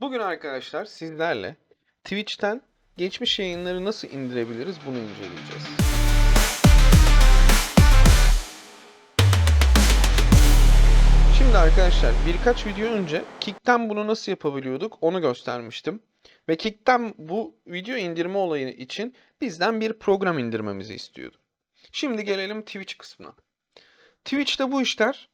Bugün arkadaşlar sizlerle Twitch'ten geçmiş yayınları nasıl indirebiliriz bunu inceleyeceğiz. Şimdi arkadaşlar birkaç video önce Kick'ten bunu nasıl yapabiliyorduk onu göstermiştim. Ve Kick'ten bu video indirme olayı için bizden bir program indirmemizi istiyordu. Şimdi gelelim Twitch kısmına. Twitch'te bu işler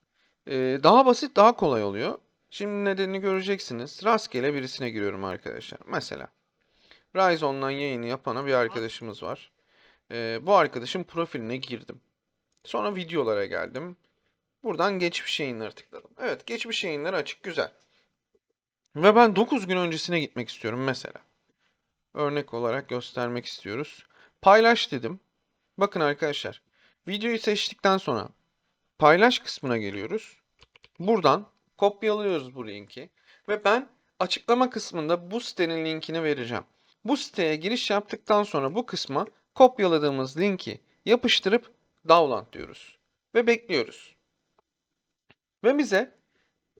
daha basit, daha kolay oluyor. Şimdi nedenini göreceksiniz. Rastgele birisine giriyorum arkadaşlar. Mesela Rise Online yayını yapana bir arkadaşımız var. E, bu arkadaşın profiline girdim. Sonra videolara geldim. Buradan geçmiş yayınları tıkladım. Evet geçmiş yayınları açık güzel. Ve ben 9 gün öncesine gitmek istiyorum mesela. Örnek olarak göstermek istiyoruz. Paylaş dedim. Bakın arkadaşlar. Videoyu seçtikten sonra paylaş kısmına geliyoruz. Buradan kopyalıyoruz bu linki. Ve ben açıklama kısmında bu sitenin linkini vereceğim. Bu siteye giriş yaptıktan sonra bu kısma kopyaladığımız linki yapıştırıp download diyoruz. Ve bekliyoruz. Ve bize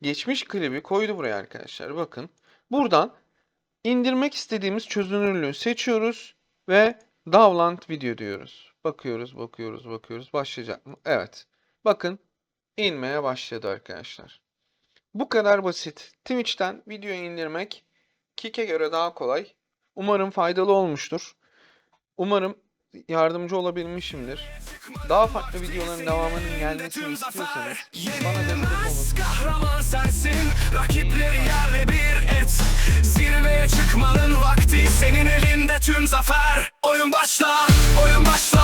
geçmiş klibi koydu buraya arkadaşlar. Bakın. Buradan indirmek istediğimiz çözünürlüğü seçiyoruz ve download video diyoruz. Bakıyoruz, bakıyoruz, bakıyoruz. Başlayacak mı? Evet. Bakın inmeye başladı arkadaşlar. Bu kadar basit. Twitch'ten video indirmek Kik'e göre daha kolay. Umarım faydalı olmuştur. Umarım yardımcı olabilmişimdir. Daha farklı videoların devamının gelmesini istiyorsanız bana destek olun. Zirveye çıkmanın vakti Senin elinde tüm zafer Oyun başla Oyun başla